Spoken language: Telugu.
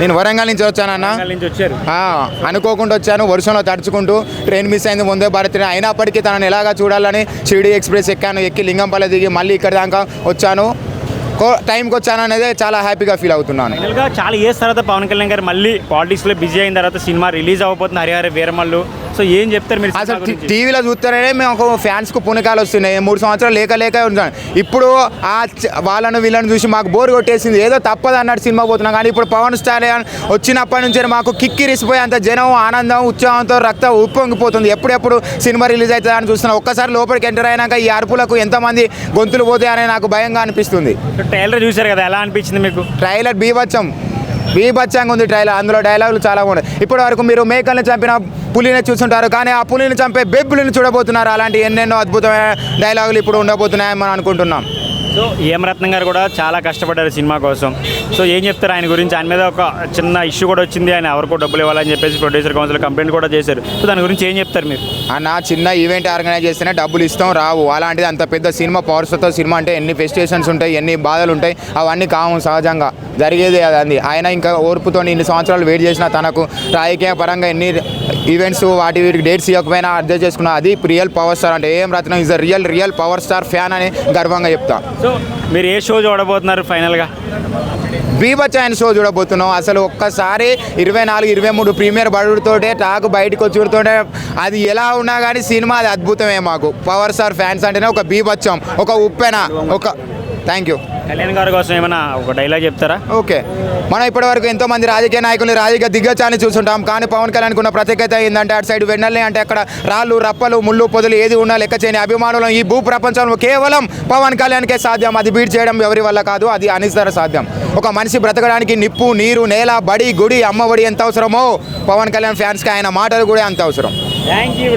నేను వరంగల్ నుంచి వచ్చానన్న నుంచి వచ్చారు. అనుకోకుండా వచ్చాను వర్షంలో తడుచుకుంటూ ట్రైన్ మిస్ అయింది ముందే భారత్ అయినప్పటికీ తనని ఎలాగా చూడాలని షిరిడి ఎక్స్ప్రెస్ ఎక్కాను ఎక్కి లింగంపల్లి దిగి మళ్ళీ ఇక్కడ దాకా వచ్చాను. టైంకి వచ్చాను అనేది చాలా హ్యాపీగా ఫీల్ అవుతున్నాను. చాలా ఇయర్స్ తర్వాత పవన్ కళ్యాణ్ గారు మళ్ళీ పాలిటిక్స్లో బిజీ అయిన తర్వాత సినిమా రిలీజ్ అవ్వబోతుంది. హరిహర వీరమల్లు సో ఏం చెప్తారు మీరు అసలు? టీవీలో చూస్తేనే మేము ఫ్యాన్స్కు పుణికాలు వస్తున్నాయి. మూడు సంవత్సరాలు లేక లేక ఉంటాను ఇప్పుడు ఆ వాళ్ళను వీళ్ళని చూసి మాకు బోర్ కొట్టేసింది. ఏదో తప్పదు అన్నట్టు సినిమా పోతున్నాం కానీ ఇప్పుడు పవన్ స్టార్ వచ్చినప్పటి నుంచి మాకు కిక్కిరిసిపోయి అంత జనం ఆనందం ఉత్సాహంతో రక్తం ఉప్పొంగిపోతుంది. ఎప్పుడెప్పుడు సినిమా రిలీజ్ అవుతుంది అని చూస్తున్నాం. ఒక్కసారి లోపలికి ఎంటర్ అయినాక ఈ అరుపులకు ఎంతమంది గొంతులు పోతాయని నాకు భయంగా అనిపిస్తుంది. ట్రైలర్ చూశారు కదా ఎలా అనిపించింది మీకు? ట్రైలర్ బీభత్సం. బీభత్సంగా ఉంది ట్రైలర్ అందులో డైలాగులు చాలా ఉన్నాయి ఇప్పటి వరకు మీరు మేకల్ని చంపిన పులిని చూస్తుంటారు కానీ ఆ పులిని చంపే బెబ్బులను చూడబోతున్నారు. అలాంటి ఎన్నెన్నో అద్భుతమైన డైలాగులు ఇప్పుడు ఉండబోతున్నాయని మనం అనుకుంటున్నాం. సో ఏం రత్నం గారు కూడా చాలా కష్టపడ్డారు సినిమా కోసం. సో ఏం చెప్తారు? ఆయన గురించి ఆయన మీద ఒక చిన్న ఇష్యూ కూడా వచ్చింది. ఆయన ఎవరికో డబ్బులు ఇవ్వాలని చెప్పేసి ప్రొడ్యూసర్ కౌన్సిల్ కంప్లైంట్ కూడా చేశారు. సో దాని గురించి ఏం చెప్తారు మీరు? అన్న చిన్న ఈవెంట్ ఆర్గనైజ్ చేస్తేనే డబ్బులు ఇస్తాం రావు. అలాంటిది అంత పెద్ద సినిమా పవర్స్తో సినిమా అంటే ఎన్ని ఫెస్టివేషన్స్ ఉంటాయి ఎన్ని బాధలు ఉంటాయి అవన్నీ కావు సహజంగా. జరిగేది అది ఆయన ఇంకా ఓర్పుతో ఇన్ని సంవత్సరాలు వెయిట్ చేసిన తనకు రాజకీయ పరంగా ఎన్ని ఈవెంట్స్ వాటి వీటికి డేట్స్ ఇవ్వకపోయినా అడ్జస్ట్ చేసుకున్నా అది రియల్ పవర్ స్టార్ అంటే ఏం Ratnam is real real power star fan అని గర్వంగా చెప్తా. సో మీరు ఏ షో చూడబోతున్నారు ఫైనల్గా బీభత్స ఆయన షో చూడబోతున్నాం. అసలు ఒక్కసారి ఇరవై నాలుగు ఇరవై మూడు ప్రీమియర్ బడుతోటే టాక్ బయటకు వచ్చుడుతోటే అది ఎలా ఉన్నా కానీ సినిమా అది అద్భుతమే మాకు. పవర్ స్టార్ ఫ్యాన్స్ అంటేనే ఒక బీభత్సం ఒక ఉప్పెన ఒక థ్యాంక్ యూ కళ్యాణ్ గారి కోసం ఏమైనా ఒక డైలాగ్ చెప్తారా? ఓకే మనం ఇప్పటివరకు ఎంతో మంది రాజకీయ నాయకులు రాజకీయ దిగ్గజాన్ని చూస్తుంటాం. కానీ పవన్ కళ్యాణ్ ఉన్న ప్రత్యేకత ఏంటంటే అటు సైడ్ వెన్నెల్ని అంటే అక్కడ రాళ్ళు రప్పలు ముళ్ళు పొదలు ఏది ఉన్నా లెక్క చేయని అభిమానులు ఈ భూ ప్రపంచంలో కేవలం పవన్ కళ్యాణ్కే సాధ్యం. అది బీట్ చేయడం ఎవరి వల్ల కాదు అది అనిస్తర సాధ్యం. ఒక మనిషి బ్రతకడానికి నిప్పు నీరు నేల బడి గుడి అమ్మఒడి ఎంత అవసరమో పవన్ కళ్యాణ్ ఫ్యాన్స్కి ఆయన మాటలు కూడా అంత అవసరం. Thank you